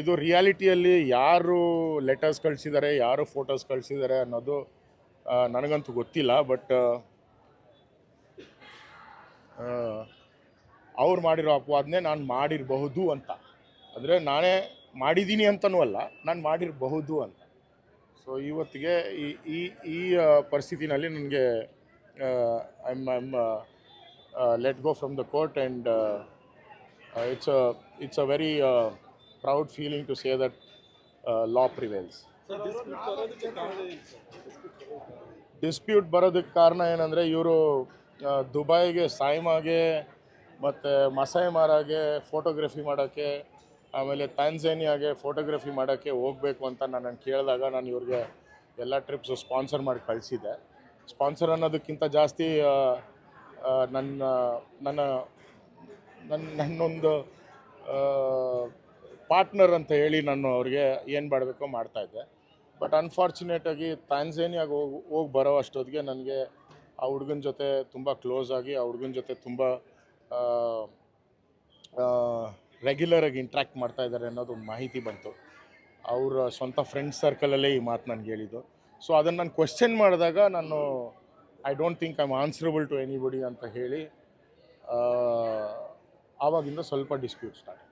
ಇದು ರಿಯಾಲಿಟಿಯಲ್ಲಿ ಯಾರು ಲೆಟರ್ಸ್ ಕಳಿಸಿದ್ದಾರೆ ಯಾರು ಫೋಟೋಸ್ ಕಳಿಸಿದ್ದಾರೆ ಅನ್ನೋದು ನನಗಂತೂ ಗೊತ್ತಿಲ್ಲ ಬಟ್ ಅವ್ರು ಮಾಡಿರೋ ಅಪವಾದನೆ ನಾನು ಮಾಡಿರಬಹುದು ಅಂತ. ಅಂದರೆ ನಾನೇ ಮಾಡಿದ್ದೀನಿ ಅಂತನೂ ಅಲ್ಲ, ನಾನು ಮಾಡಿರಬಹುದು ಅಂತ. ಸೊ ಇವತ್ತಿಗೆ ಈ ಈ ಈ ಪರಿಸ್ಥಿತಿನಲ್ಲಿ ನನಗೆ I am let go from the court and it's a it's a very proud feeling to say that law prevails dispute ಬರೋದಕ್ಕೆ ಕಾರಣ ಏನಂದರೆ ಇವರು ದುಬೈಗೆ ಸಾಯ್ಮಾಗೆ ಮತ್ತು ಮಸಾಯ್ ಮಾರಾಗೆ ಫೋಟೋಗ್ರಫಿ ಮಾಡೋಕ್ಕೆ ಆಮೇಲೆ ತಾನ್ಸೇನಿಯಾಗೆ ಫೋಟೋಗ್ರಫಿ ಮಾಡೋಕ್ಕೆ ಹೋಗಬೇಕು ಅಂತ ನಾನು ಕೇಳಿದಾಗ ನಾನು ಇವ್ರಿಗೆ ಎಲ್ಲ ಟ್ರಿಪ್ಸು ಸ್ಪಾನ್ಸರ್ ಮಾಡಿ ಕಳಿಸಿದ್ದೆ. ಸ್ಪಾನ್ಸರ್ ಅನ್ನೋದಕ್ಕಿಂತ ಜಾಸ್ತಿ ನನ್ನ ನನ್ನ ನನ್ನ ನನ್ನೊಂದು ಪಾರ್ಟ್ನರ್ ಅಂತ ಹೇಳಿ ನಾನು ಅವ್ರಿಗೆ ಏನು ಮಾಡಬೇಕೋ ಮಾಡ್ತಾಯಿದ್ದೆ ಬಟ್ ಅನ್ಫಾರ್ಚುನೇಟಾಗಿ ತಾನ್ಸೇನಿಯಾಗಿ ಹೋಗಿ ಹೋಗಿ ಬರೋ ಅಷ್ಟೊತ್ತಿಗೆ ನನಗೆ ಆ ಹುಡುಗನ ಜೊತೆ ತುಂಬ ಕ್ಲೋಸ್ ಆಗಿ, ಆ ಹುಡುಗನ ಜೊತೆ ತುಂಬ ರೆಗ್ಯುಲರಾಗಿ ಇಂಟ್ರ್ಯಾಕ್ಟ್ ಮಾಡ್ತಾ ಇದ್ದಾರೆ ಅನ್ನೋದು ಒಂದು ಮಾಹಿತಿ ಬಂತು. ಅವರ ಸ್ವಂತ ಫ್ರೆಂಡ್ ಸರ್ಕಲಲ್ಲೇ ಈ ಮಾತು ನನಗೆ ಹೇಳಿದ್ದು. ಸೊ ಅದನ್ನು ನಾನು ಕ್ವೆಶ್ಚನ್ ಮಾಡಿದಾಗ ನಾನು I don't think I am answerable to anybody ಅಂತ ಹೇಳಿ ಆವಾಗಿಂದ ಸ್ವಲ್ಪ ಡಿಸ್ಪ್ಯೂಟ್ ಸ್ಟಾರ್ಟ್